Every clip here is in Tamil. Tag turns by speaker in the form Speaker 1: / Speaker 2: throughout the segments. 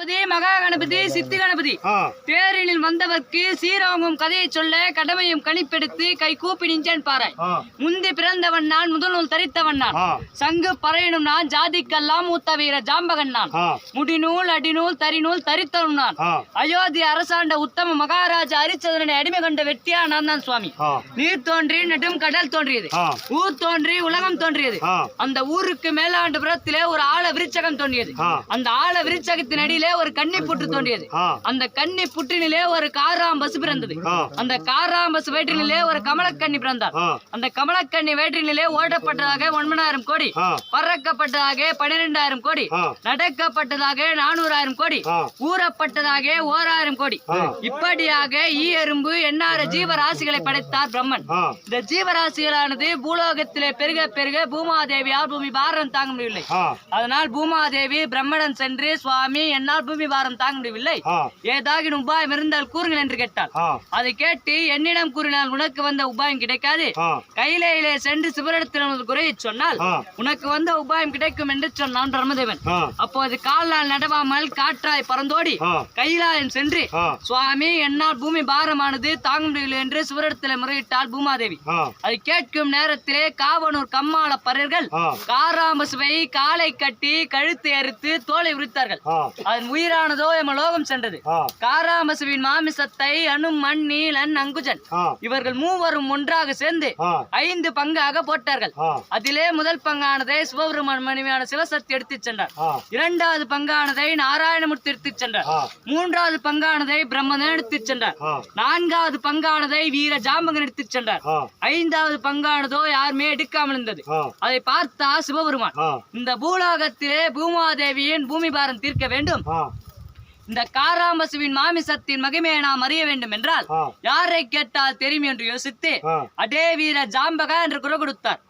Speaker 1: கணபதி மகா கணபதி. சித்தி கணபதி
Speaker 2: ஆ.
Speaker 1: தேரினில் வந்தவர்க்கு சீரோங்கும் கதையை சொல்ல கடமையும் கணிப்பெடுத்து கை கூப்பி நின்றேன்
Speaker 2: ஆ.
Speaker 1: முந்தி பிறந்தவன் நான் முதல் நூல் தரித்தவன் நான். சங்கு பறையனும் நான் ஜாதிக்கெல்லாம் மூத்த வீர ஜாம்பகன் நான். முடிநூல் அடிநூல் தரிநூல் தரித்தவன் நான். அயோத்தி அரசாண்ட உத்தம மகாராஜா ஹரிச்சந்திரனை அடிமை கண்ட வெட்டியா நான் தான் சுவாமி. நீர் தோன்றி நெடும் கடல் தோன்றியது. ஊர் தோன்றி உலகம் தோன்றியது. அந்த ஊருக்கு மேலாண்டு புறத்திலே ஒரு ஆழ விருச்சகம் தோன்றியது. அந்த ஆழ விருச்சகத்தின் அடியிலே ஒரு கன்னி புற்று தோன்றியது. அந்த கன்னி புற்றினிலே ஒரு காராம் பசு பிறந்தது அந்த காராம் பசு வயிற்றினிலே ஒரு கமலக்கன்னி பிறந்தார். அந்த கமலக்கன்னி வயிற்றினிலே ஓடப்பட்டதாக ஒன்பதாயிரம் கோடி பறக்கப்பட்டதாக பன்னிரெண்டாயிரம் கோடி நடக்கப்பட்டதாக நானூறாயிரம் கோடி ஊறப்பட்டதாக ஓராயிரம் கோடி. இப்படியாக ஈ எறும்பு எண்ணாறு ஜீவராசிகளை படைத்தார் பிரம்மன். இந்த ஜீவராசிகளானது பூலோகத்திலே பெருக பெருக பூமாதேவியால் பூமி பாரம் தாங்க முடியவில்லை. அதனால் பூமாதேவி பிரம்மடன் சென்று சுவாமி என்னால் பூமி பாரம் தாங்க முடியவில்லை. ஏதாகின் உபாயம் இருந்தால் கூறுங்கள் என்று கேட்டாள். அதை கேட்டு என்னிடம் கூறினால் உனக்கு வந்த உபாயம் கிடைக்காது. கையிலே சென்று சிவரிடத்தில் உனது குறையை சொன்னால் உனக்கு வந்த உபாயம் கிடைக்கும் என்று சொன்னான் பிரம்மதேவன் அப்போது கால்நாள் நடவாமல் காற்றாய் பறந்தோடி கைலாயம் சென்று சுவாமி என்னால் பூமி பாரமானது தாங்க முடியவில்லை என்று சிவரிடத்தில் முறையிட்டாள் பூமாதேவி. அதை கேட்கும் நேரத்திலே காவனூர் கம்மாள பறர்கள்
Speaker 2: ஆ.
Speaker 1: காராம்பசுவை காலை கட்டி கழுத்தை அறுத்து தோலை உரித்தார்கள்.
Speaker 2: ஆ.
Speaker 1: உயிரானதோ எமலோகம் சென்றது.
Speaker 2: ஆ.
Speaker 1: காராம்பசுவின் மாமிசத்தை அனு மண் நீலன் அங்குஜன். இவர்கள் மூவரும் ஒன்றாக சேர்ந்து ஐந்து பங்காக போட்டார்கள். அதிலே முதல் பங்கானதை சிவபெருமான் மனைவியான சிவசக்தி எடுத்துச் சென்றார். இரண்டாவது பங்கானதை நாராயணமூர்த்தி எடுத்துச் சென்றார். மூன்றாவது பங்கானதை பிரம்மதன் எடுத்துச் சென்றார். நான்காவது பங்கானதை வீர ஜாம்பகன் எடுத்துச் சென்றார். ஐந்தாவது பங்கானதோ யாருமே எடுக்காமல் இருந்தது. அதை பார்த்தா சிவபெருமான். இந்த பூலோகத்திலே பூமாதேவியின் பூமி பாரம் தீர்க்க வேண்டும்.
Speaker 2: हाँ
Speaker 1: இந்த காராம்பசுவின் மாமிசத்தின் மகிமையை நாம் அறிய வேண்டும் என்றால் யாரை கேட்டால் தெரியும் என்று யோசித்து அடே வீர ஜாம்பகா என்று குரல் கொடுத்தார்.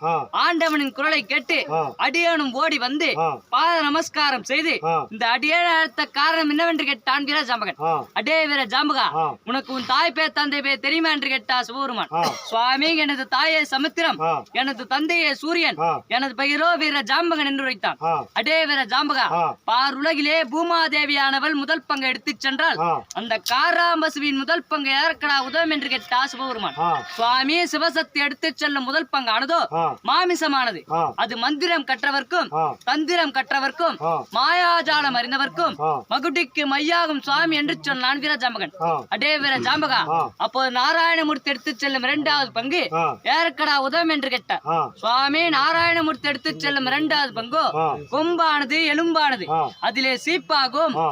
Speaker 1: ஆண்டவனின் குரலை கேட்டு அடியனும் ஓடி வந்து பாத நமஸ்காரம் செய்து இந்த அடியேன் அழைத்த காரணம் என்னவென்று கேட்டான் வீர ஜாம்பகன். அடே வீர ஜாம்பகா உனக்கு உன் தாய் பேர் தந்தை பேர் தெரியுமா என்று கேட்டா சிவபெருமான் சுவாமி எனது தாயே சமுத்திரம் எனது தந்தையே சூரியன் எனது பெயரோ வீர ஜாம்பகன் என்று உரைத்தான். அடே வீர ஜாம்பகா பார் உலகிலே பூமாதேவியானவள் முதல் பங்கை எடுத்துச் சென்றால் அந்த காராம்பசுவின் முதல் பங்கு யாருக்கடா உதவும் என்று கேட்டா சிவபெருமான்.
Speaker 2: ஆ.
Speaker 1: சுவாமி சிவசக்தி எடுத்துச் செல்லும் முதல் பங்கானதோ
Speaker 2: ஆ.
Speaker 1: மாமிசமானது. அது மந்திரம் கற்றவர்க்கும் தந்திரம் கற்றவர்க்கும் மாயாஜாலம் அறிந்தவர்க்கும் மகுடிக்கு மையாகும் சுவாமி என்று சொன்னான் வீர ஜாம்பகன் அடே வீர ஜாம்பகா அப்போது நாராயணமூர்த்தி எடுத்துச் செல்லும் இரண்டாவது பங்கு யாருக்கடா உதவும் என்று கேட்டார். சுவாமி நாராயணமூர்த்தி எடுத்துச் செல்லும் இரண்டாவது பங்கோ கொம்பானது எலும்பானது. அதிலே சீப்பாகும்
Speaker 2: ஆ.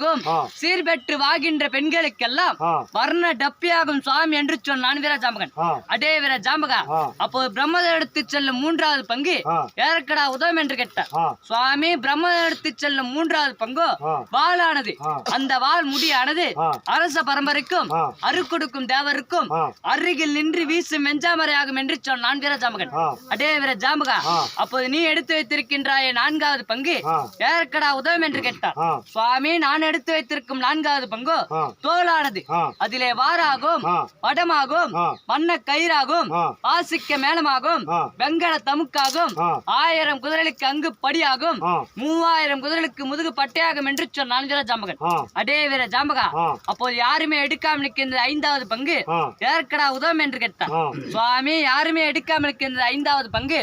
Speaker 1: சிமிலாகும்
Speaker 2: ஆ.
Speaker 1: சீர்பெற்று வாகின்ற பெண்களுக்கெல்லாம் வர்ண டப்பியாகும் சுவாமி என்று சொன்னான். வீர ஜாம்பகன்
Speaker 2: ஆ.
Speaker 1: அடே வீர ஜாம்பகா
Speaker 2: ஆ.
Speaker 1: அப்போது பிரம்மதேவன் எடுத்துச் செல்லும் மூன்றாவது பங்கு
Speaker 2: ஆ.
Speaker 1: யாருக்கடா உதவும் என்று கேட்டார் சுவாமி பிரம்மதேவன் எடுத்துச் செல்லும் மூன்றாவது பங்கோ வாளானது. அந்த வாள் முடியானது. அரச பரம்பரைக்கும் அருக்கொடுக்கும் தேவருக்கும் அருகில் நின்று வீசும் மெஞ்சாமரையாகும் என்று சொன்னான். வீர ஜாம்பகன்
Speaker 2: ஆ.
Speaker 1: அடே வீர ஜாம்பகா
Speaker 2: ஆ.
Speaker 1: அப்போது நீ எடுத்து வைத்திருக்கின்றாய நான்காவது பங்கு யாருக்கடா உதவும் என்று கேட்டார் சுவாமி நான் எடுத்து வைத்திருக்கும் நான்காவது பங்கோ
Speaker 2: ஆ.
Speaker 1: அதிலே வாராகும் வடமாகும் வண்ண கயிறாகும் பாசிக்க மேளமாகும் வெங்கல தமுக்காகும் ஆயிரம் குதிரைகளுக்கு அங்கு படியாகும் மூவாயிரம் குதிரைகளுக்கு முதுகு பட்டையாகும் என்று சொன்னான் வீர ஜாம்பகன். அடே வீர ஜாம்பகா அப்போது யாருமே எடுக்காமல் நிற்கின்ற ஐந்தாவது பங்கு. யாருக்கடா உதவும் என்று கேட்டான்.
Speaker 2: ஆ.
Speaker 1: சுவாமி யாருமே எடுக்காமல் இருக்கின்ற ஐந்தாவது பங்கு.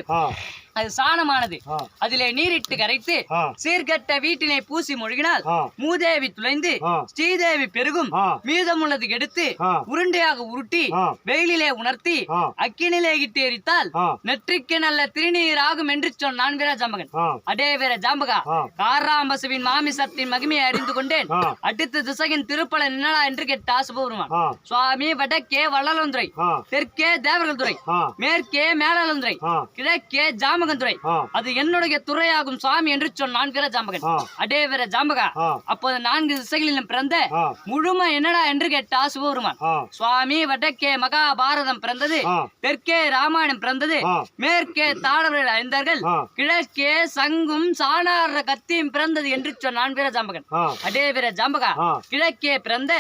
Speaker 1: அது சாணமானது. அதிலே நீரிட்டு கரைத்து சீர்கட்ட வீட்டினை பூசி மொழிகினால் மூதேவி துளைந்து ஸ்ரீதேவி பெருகும் மீதமுள்ளது எடுத்து உருண்டையாக உருட்டி வெயிலிலே உணர்த்தி அக்கினிலே இட்டு எரித்தால் நெற்றிக்கு நல்ல திருநீர் ஆகும் என்று சொன்னான் வீர ஜாம்பகன். அடே வீர ஜாம்பகா காராம்பசுவின் மாமிசத்தின் மகிமையை அறிந்து கொண்டேன். அடுத்த திசையின் திருப்பலன் என்னடா என்று கேட்டா சிவபெருமான்
Speaker 2: ஆ.
Speaker 1: சுவாமி வடக்கே வள்ளலந்துறை தெற்கே தேவர்கள் துறை மேற்கே மேலாளந்துறை
Speaker 2: ஆ.
Speaker 1: கிழக்கே ஜாமகந்துறை
Speaker 2: ஆ.
Speaker 1: அது என்னுடைய துறையாகும் சுவாமி என்று சொன்னான் வீர ஜாம்பகன். அடே வீர ஜாம்பகா அப்போது நான்கு திசைகளிலும் பிறந்த முழுமை என்னடா என்று கேட்டா சிவபெருமான் சுவாமி வடக்கே மகாபாரதம் பிறந்தது தெற்கே ராமாயணம் பிறந்தது மேற்கே தாடவர்கள் அறிந்தார்கள் கிழக்கே சங்கும் சாணார கத்தியும் பிறந்தது என்று சொன்னான் வீர ஜாம்பகன். அடே வீர ஜாம்பகா கிழக்கே பிறந்த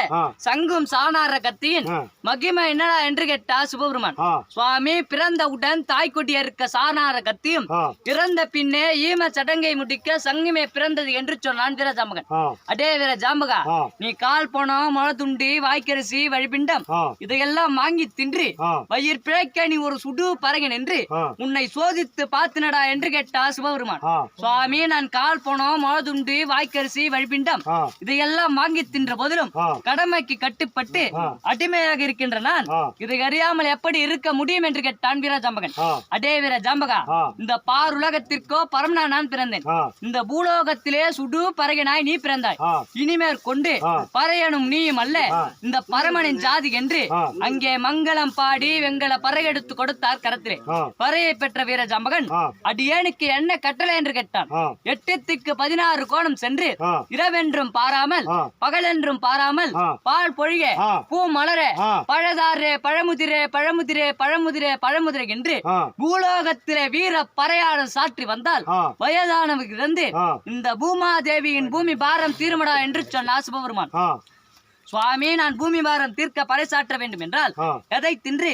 Speaker 1: சங்கும் சாணார கத்தியின் மகிமை என்னடா என்று கேட்டா சிவபெருமான் சுவாமி பிறந்தவுடன் தாய்க்குட்டி இருக்க சாணார கத்தியும் முடியும். பிறந்த பின்னே ஈம சடங்கை முடிக்க சங்கமே பிறந்தது என்று சொன்னான் வீர ஜாம்பகன்
Speaker 2: ஆ.
Speaker 1: அடே வீர ஜாம்பகா
Speaker 2: ஆ.
Speaker 1: நீ கால் போனம் முளத்துண்டி வாய்க்கரிசி வழிபிண்டம் இதையெல்லாம் வாங்கி தின்று
Speaker 2: ஆ.
Speaker 1: வயிர் பிழைக்க நீ ஒரு சுடு பறகன் என்று உன்னை சோதித்து பார்த்தினடா என்று கேட்டா சிவபெருமான். சுவாமி நான் கால் போனோம் முளதுண்டு வாய்க்கரிசி வழிபிண்டம் இதையெல்லாம் வாங்கி தின்ற போதிலும் கடமைக்கு கட்டுப்பட்டு. அடிமையாக இருக்கின்ற நான் இதை அறியாமல் எப்படி இருக்க முடியும் என்று கேட்டான் வீர ஜாம்பகன்
Speaker 2: ஆ.
Speaker 1: அடே வீர ஜாம்பகா
Speaker 2: ஆ.
Speaker 1: இந்த பாருலகத்திற்கோ பரமனா நான் பிறந்தேன் இந்த பூலோகத்திலே சுடு பறகனாய் நீ பிறந்தாய் இனிமேற் கொண்டு. பறையனும் நீயும் அல்ல. இந்த பரமனின் ஜாதி என்று. அங்கே மங்களம் பாடி வெங்கல பறையெடுத்து கொடுத்தார் கரத்திலே பறையை பெற்ற வீர ஜம்பகன் அடியேனுக்கு என்ன கட்டளை என்று கேட்டான்
Speaker 2: ஆ
Speaker 1: எட்டத்துக்கு பதினாறு கோணம் சென்று இரவென்றும் பாராமல். பகலென்றும் பாராமல். பால் பொழிக
Speaker 2: ஆ.
Speaker 1: பூ மலர. பழதாரே பழமுதிரே பழமுதிரே பழமுதிரே பழமுதிரே என்று பூலோகத்திலே வீர பறையாடம் சாற்றி வந்தால் வயதானவருக்கு இந்த பூமாதேவியின் பூமி பாரம் தீருமடா என்று சொன்னார் சிவபெருமான்
Speaker 2: ஆ.
Speaker 1: சுவாமி நான் பூமி பாரம் தீர்க்க பறைசாற்ற வேண்டும் என்றால் எதை தின்று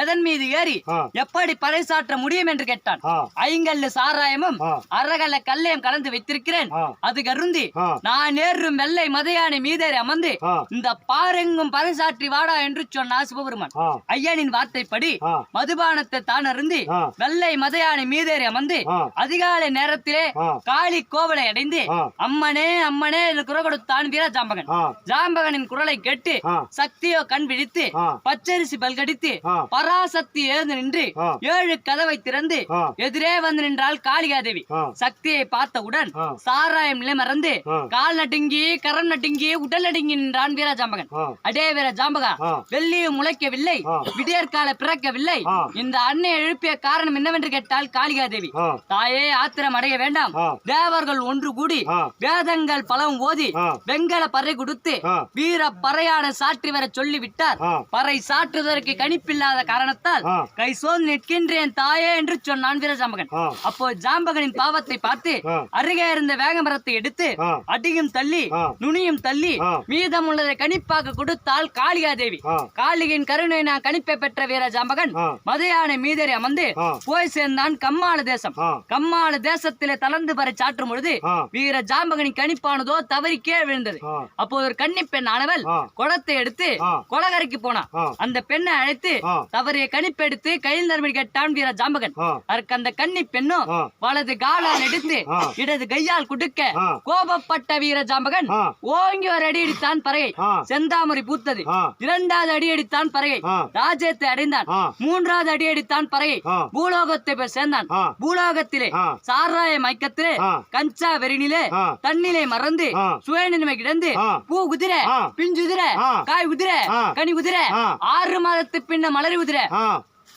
Speaker 1: எதன் மீது ஏறி எப்படி பறைசாற்ற முடியும் என்று கேட்டான். ஐங்கல்லு சாராயமும். அரகல கல்லையும் கலந்து வைத்திருக்கிறேன். அது கருந்தி. நான் ஏறும் வெள்ளை மதையானை மீதேறி அமர்ந்து இந்த பாரெங்கும் பறைசாற்றி வாடா என்று சொன்னார் சிவபெருமான். ஐயனின் வார்த்தைப்படி மதுபானத்தை தான் அருந்தி வெள்ளை மதையானை மீதேறி அமர்ந்து அதிகாலை நேரத்திலே காளி கோவலை அடைந்து அம்மனே அம்மனே என்று குரல் கொடுத்தான் வீர ஜாம்பகன் ஜாம்பகனின் குரலை கேட்டு
Speaker 2: ஆ.
Speaker 1: சக்தியோ கண் விழித்து பச்சரிசி பல்கடித்து பராசக்தி எழுந்து நின்று ஏழு கதவை திறந்து எதிரே வந்து நின்றாள் காளிகாதேவி சக்தியை பார்த்தவுடன். சாராயம் நிலை மறந்து. கால் நடுங்கி கரம் நடுங்கி உடல் நடுங்கி நின்றான் வீர ஜாம்பகன். அடே வீர ஜாம்பகா வெள்ளியும் முளைக்கவில்லை. விடியற்கால பிறக்கவில்லை. இந்த அன்னை எழுப்பிய காரணம் என்னவென்று கேட்டால் காளிகாதேவி தாயே ஆத்திரம் அடைய வேண்டாம். தேவர்கள் ஒன்று கூடி வேதங்கள் பலம் ஓதி. வெங்கல பறை கொடுத்து
Speaker 2: ஆ.
Speaker 1: வீர பறையான சாற்றி வர சொல்லி விட்டார்
Speaker 2: ஆ.
Speaker 1: பறை சாற்றுவதற்கு கணிப்பில்லாத காரணத்தால் கை சோர்ந்து நிற்கின்றேன் தாயே என்று சொன்னான் வீர ஜாம்பகன் அப்போ ஜாம்பகனின் பாவத்தை பார்த்து. அருகே இருந்த வேகமரத்தை எடுத்து அடியும் தள்ளி. நுனியும் தள்ளி. மீதம் உள்ளதை கணிப்பாக கொடுத்தால் காளிகாதேவி
Speaker 2: ஆ.
Speaker 1: காளியின் கருணை நான் கணிப்பை பெற்ற வீர ஜாம்பகன். மதையானை மீதேறி அமர்ந்து. போய் சேர்ந்தான் கம்மாள தேசம். கம்மாள தேசத்திலே தளர்ந்து பறை சாற்றும் பொழுது வீர ஜாம்பகனின் கணிப்பானதோ தவறி கீழே விழுந்தது அப்போது ஒரு கன்னி பெண் ஆனவள்
Speaker 2: ஆ.
Speaker 1: குடத்தை எடுத்து. கொலகரைக்கு போனான் அந்த பெண்ணை அழைத்து தவறிய கணிப்பெடுத்து கையில் நறுமணி கேட்டான் வீர ஜாம்பகன் அதற்கு அந்த கன்னி பெண்ணும் வலது காலால் எடுத்து. இடது கையால் குடுக்க. கோபப்பட்ட வீர ஜாம்பகன் ஓங்கி ஒரு அடி அடித்தான் பறகை செந்தாமரை பூத்தது இரண்டாவது அடி அடித்தான் பறகை. ராஜ்யத்தை அடைந்தான் மூன்றாவது அடி அடித்தான் பறகை பூலோகத்தை போய் சேர்ந்தான் பூலோகத்திலே சாராய மயக்கத்திலே. கஞ்சா வெறினிலே. தண்ணிலே மறந்து. சுயநிலைமை கிடந்து. பூ குதிரை. பிஞ்சு குதிரை
Speaker 2: ஆ.
Speaker 1: காய் குதிரை
Speaker 2: ஆ.
Speaker 1: கனி குதிரை
Speaker 2: ஆ.
Speaker 1: ஆறு மாதத்து பின்ன மலரி குதிரை
Speaker 2: ஆ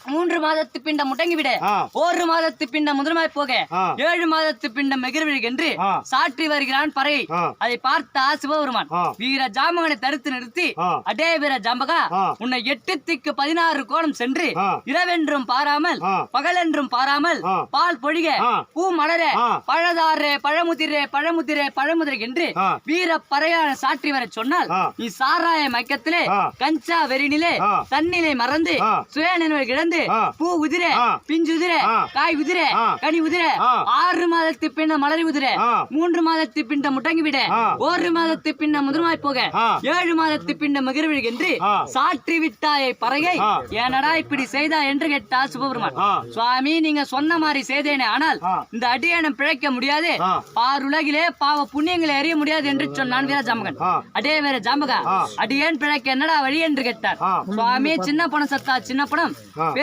Speaker 1: மூன்று மாதத்து பிண்ட முடங்கி விட. ஒரு மாதத்து பிண்ட முதலமாய் போக. ஏழு மாதத்து பிண்டம் எகிர்விழி என்று. சாற்றி வருகிறான் பறை. அதை பார்த்தா சிவபெருமான். வீர ஜாம்பகனை தடுத்து நிறுத்தி. அடே வீர ஜாம்பகா. உன்னை எட்டு திக்கு பதினாறு கோணம் சென்று. இரவென்றும் பாராமல். பகலென்றும் பாராமல். பால் பொழிக. பூ மலர. பழதாரே பழமுதிரே பழமுதிரே பழமுதிரை என்று. வீர பறையான சாற்றி வர சொன்னால். நீ சாராய மயக்கத்திலே. கஞ்சா வெறினிலே. தண்ணிலே மறந்து
Speaker 2: ஆ.
Speaker 1: சுயநினைவு கிடந்து
Speaker 2: ஆ.
Speaker 1: பூ உதிரை. பிஞ்சு உதிரை. காய் உதிரை. கனி உதிரை. ஆறு மாதத்து பின்ன மலரி உதிரை. மூன்று மாதத்து பின்ன முடங்கி விட. ஒரு மாதத்து பின்ன முதுமாய் போக. ஏழு மாதத்து பின்ன மகிழ்விழி என்று. சாற்றி விட்டாயை பறகை. ஏனடா இப்படி செய்தா என்று கேட்டா சிவபெருமான்
Speaker 2: ஆ
Speaker 1: சுவாமி நீங்க சொன்ன மாதிரி செய்தேனே ஆனால். இந்த அடியனம் பிழைக்க முடியாது. பாருலகிலே பாவ புண்ணியங்களை அறிய முடியாது என்று சொன்னான் வீர ஜாம்பகன் அடே வேற ஜாம்பகா. அடியேன் பிழைக்க என்னடா வழி என்று கேட்டார். சுவாமி சின்ன பணம் சத்தா சின்ன பணம்.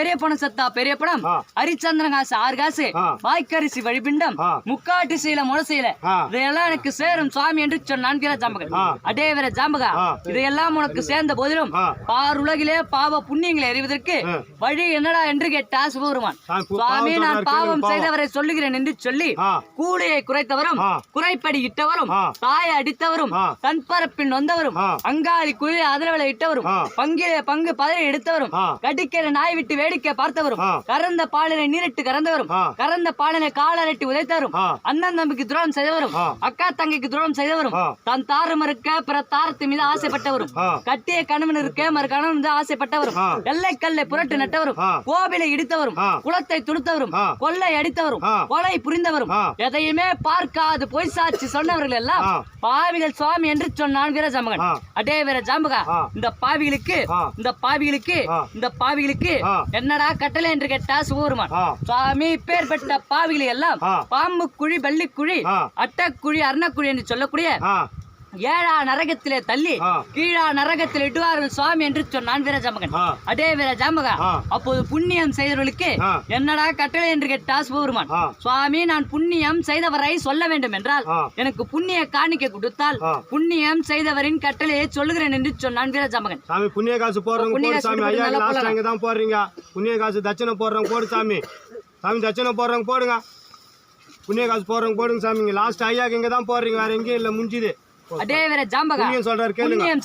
Speaker 1: பெரிய பணம் சத்தா பெரிய பணம்
Speaker 2: ஆ.
Speaker 1: ஹரிச்சந்திரன் காசு ஆறு காசு. வாய்க்கரிசி வழிபிண்டம். முக்காட்டு முளசீல
Speaker 2: ஆ.
Speaker 1: இதையெல்லாம் எனக்கு சேரும் சுவாமி என்று சொன்னான் வீர ஜாம்பகன். அடே வேற ஜாம்பகா. இதையெல்லாம் உனக்கு சேர்ந்த போதிலும்
Speaker 2: ஆ.
Speaker 1: பாருலகிலே பாவ புண்ணியங்களை அறிவதற்கு. வழி என்னடா என்று கேட்டா சிவபெருமான் சுவாமி
Speaker 2: பாவம்
Speaker 1: நான் பாவம் செய்தவரை சொல்லுகிறேன் என்று சொல்லி கூலியை குறைத்தவரும். குறைப்படி இட்டவரும். தாயை அடித்தவரும்
Speaker 2: ஆ.
Speaker 1: தன்பரப்பின் வந்தவரும். அங்காளி குயிலை அதிரவலை இட்டவரும். பங்கிலே பங்கு பதவி எடுத்தவரும். கடிக்கிற நாய் விட்டு வேடி வேடிக்கை பார்த்தவரும். கறந்த பாலினை நீரிட்டு கறந்தவரும். கறந்த பாலினை காலரட்டி உதைத்தவரும். அண்ணன் தம்பிக்கு துரோகம் செய்தவரும். அக்கா தங்கைக்கு துரோகம் செய்தவரும். தன் தாரம் இருக்க பிற தாரத்து மீது ஆசைப்பட்டவரும். கட்டிய கணவன் இருக்க மறு கணவன் மீது ஆசைப்பட்டவரும். எல்லை கல்லை புரட்டு நட்டவரும். கோவிலை இடித்தவரும். குளத்தை துடுத்தவரும். கொள்ளை அடித்தவரும். கொலை புரிந்தவரும். எதையுமே பார்க்காது பொய் சாட்சி சொன்னவர்கள் எல்லாம். பாவிகள் சுவாமி என்று சொன்னான் வீர ஜாம்பகன்
Speaker 2: ஆ.
Speaker 1: அடே வீர ஜாம்பகா. இந்த பாவிகளுக்கு. இந்த பாவிகளுக்கு. இந்த பாவிகளுக்கு. என்னடா கட்டளை என்று கேட்டா
Speaker 2: ஆ.
Speaker 1: சுவாமி பேர்பட்ட பாவிகளை எல்லாம். பாம்பு குழி பள்ளிக்குழி
Speaker 2: ஆ.
Speaker 1: அட்டக்குழி அர்ணக்குழி என்று சொல்லக்கூடிய ஏழா நரகத்திலே தள்ளி. கீழா நரகத்தில் இடுவார்கள் சுவாமி என்று சொன்னான் வீரஜாமகன். அடே வீரஜாமகா. அப்போது புண்ணியம் செய்தவர்களுக்கு. என்னடா கட்டளை என்று கேட்டா சிவபெருமான். சுவாமி நான் புண்ணியம் செய்தவரை சொல்ல வேண்டும் என்றால். எனக்கு புண்ணிய காணிக்கை கொடுத்தால். புண்ணியம் செய்தவரின் கட்டளையை சொல்லுகிறேன் என்று சொன்னான் வீரஜாமகன்
Speaker 2: சாமி புண்ணிய காசு போடுறவங்க தான் போடுறீங்க புண்ணிய காசு தட்சணை போடுறவங்க போடு சாமி சாமி தட்சணை போடுறவங்க போடுங்க புண்ணிய காசு போடுறவங்க போடுங்க சாமி லாஸ்ட் ஐயாக்கு இங்கே தான் போடுறீங்க வேற எங்கேயும் இல்லை முடிஞ்சுது
Speaker 1: ஜாம்பகா
Speaker 2: புண்ணியம்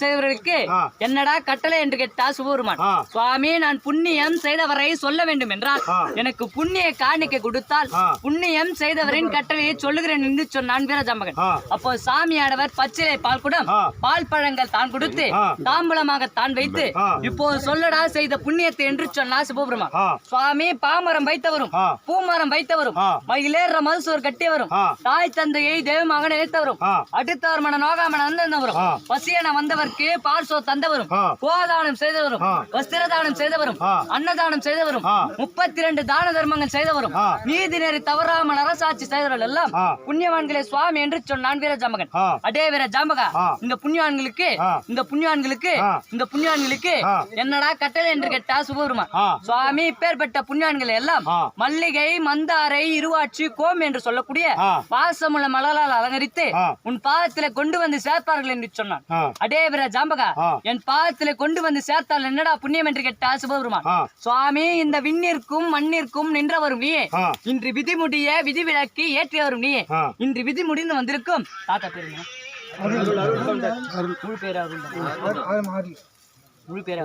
Speaker 2: ஆ.
Speaker 1: என்னடா கட்டளை என்று கேட்டா சிவபெருமான்
Speaker 2: ஆ.
Speaker 1: சுவாமி நான் புண்ணியம் செய்தவரை சொல்ல வேண்டும் என்றால். எனக்கு புண்ணிய காணிக்கை கொடுத்தால். புண்ணியம் செய்தவரின் கட்டளையை சொல்லுகிறேன் என்று சொன்னான் வீரஜாம்பகன். அப்போ சாமியானவர் பச்சிலை பால் குடம். பால் பழங்கள் தான் கொடுத்து. தாம்பூலமாக தான் வைத்து. இப்போ சொல்லடா செய்த புண்ணியத்தை என்று சொன்னா சிவபெருமான்
Speaker 2: ஆ
Speaker 1: சுவாமி பாமரம் வைத்தவரும். பூமரம் வைத்தவரும். மயிலேற மதுசூர் கட்டியவரும். தாய் தந்தையை தெய்வமாக நினைத்தவரும். அடுத்தவர் மன நோகாமன வந்தவரும்
Speaker 2: ஆ.
Speaker 1: பசியன வந்தவர்க்கு பார்சோ தந்தவரும்
Speaker 2: ஆ.
Speaker 1: கோதானம் செய்தவரும்
Speaker 2: ஆ.
Speaker 1: வஸ்திரதானம் செய்தவரும்
Speaker 2: ஆ.
Speaker 1: அன்னதானம் செய்தவரும்
Speaker 2: ஆ.
Speaker 1: முப்பத்தி ரெண்டு தான தர்மங்கள் செய்தவரும்
Speaker 2: ஆ.
Speaker 1: நீதி நெறி தவறாமல் அரசாட்சி செய்தவர்கள் எல்லாம்
Speaker 2: ஆ.
Speaker 1: புண்ணியவான்களே சுவாமி என்று சொன்னான் வீர ஜாம்பகன்
Speaker 2: ஆ.
Speaker 1: அடே வீர ஜாம்பகா
Speaker 2: ஆ.
Speaker 1: இந்த புண்ணியவான்களுக்கு. இந்த புண்ணியவான்களுக்கு
Speaker 2: ஆ.
Speaker 1: இந்த புண்ணியவான்களுக்கு
Speaker 2: ஆ.
Speaker 1: என்னடா கட்டளை என்று கேட்டா சுபபெருமான்
Speaker 2: ஆ.
Speaker 1: சுவாமி பேர்பட்ட புண்ணியவான்கள் எல்லாம். மல்லிகை மந்தாரை இருவாட்சி கோம் என்று சொல்லக்கூடிய
Speaker 2: ஆ.
Speaker 1: வாசமுள்ள மலரால் அலங்கரித்து. உன் பாதத்திலே கொண்டு வந்து சேர்ப்பார்கள் என்று சொன்னான். அடே வீர ஜாம்பகா. என் பாதத்திலே கொண்டு வந்து சேர்த்தால் என்னடா புண்ணியம் என்று கேட்டா சிவபெருமான்.
Speaker 2: ஆ.
Speaker 1: சுவாமி இந்த விண்ணிற்கும் மண்ணிற்கும் நின்றவரும்
Speaker 2: ஆ.
Speaker 1: இன்று விதி முடிய விதி விலக்கி ஏற்றியவரும்
Speaker 2: ஆ.
Speaker 1: இன்று விதி முடிந்து வந்திருக்கும். தாத்தா பேருங்க முழு பேரு அருள். முழு பேரு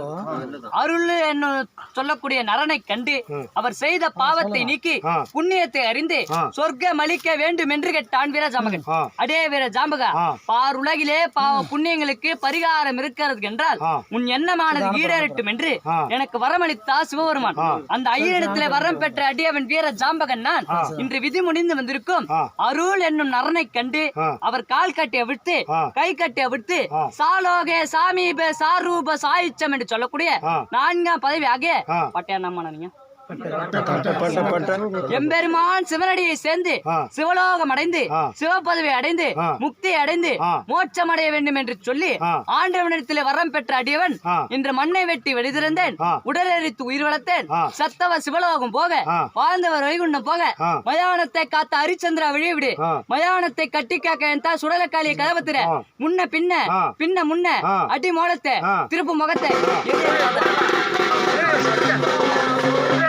Speaker 1: அருள். என்ன சொல்லக்கூடிய நரனை கண்டு. அவர் செய்த பாவத்தை நீக்கி. புண்ணியத்தை அறிந்து. சொர்க்கம் அளிக்க வேண்டும் என்று கேட்டான் வீர ஜாம்பகன்
Speaker 2: ஆ.
Speaker 1: அடே வீர ஜாம்பகா. பார் உலகிலே பாவ புண்ணியங்களுக்கு பரிகாரம் இருக்கிறது என்றால். உன் எண்ணமானது ஈடேறட்டும் என்று. எனக்கு வரமளித்தா சிவபெருமான். அந்த ஐயனிடத்திலே வரம் பெற்ற அடியவன் வீர ஜாம்பகன் நான். இன்று விதி முடிந்து வந்திருக்கும். அருள் என்னும் நரனை கண்டு. அவர் கால் கட்டிய விட்டு. கை கட்டிய விட்டு. சாலோகே சாமீப சாரூப சாயுச்சம் என்று சொல்லக்கூடிய. நான்காம் பதவி ஆகிய
Speaker 2: ஆ.
Speaker 1: பட்டையா நம்ம நீங்க எம்பெருமான் சிவனடியை சேர்ந்து சிவலோகம் அடைந்து சிவபதவி அடைந்து முக்தி அடைந்து மோட்சம் அடைய வேண்டும் என்று சொல்லி ஆண்டவனிடத்தில் வரம் பெற்ற அடியவன் இன்று மண்ணை வெட்டி வெடிதிருந்தேன்
Speaker 2: ஆ.
Speaker 1: உடலெரித்து உயிர் வளர்த்தேன் சத்தவ சிவலோகம் போக வாழ்ந்தவர் வைகுண்டம் போக மயானத்தை காத்த ஹரிச்சந்திரா வழிய விடு மயானத்தை கட்டி காக்க என் தா சுடலக்காளிய கதவத்திர முன்ன பின்ன பின்ன முன்ன அடி மோளத்தை திருப்பு முகத்தை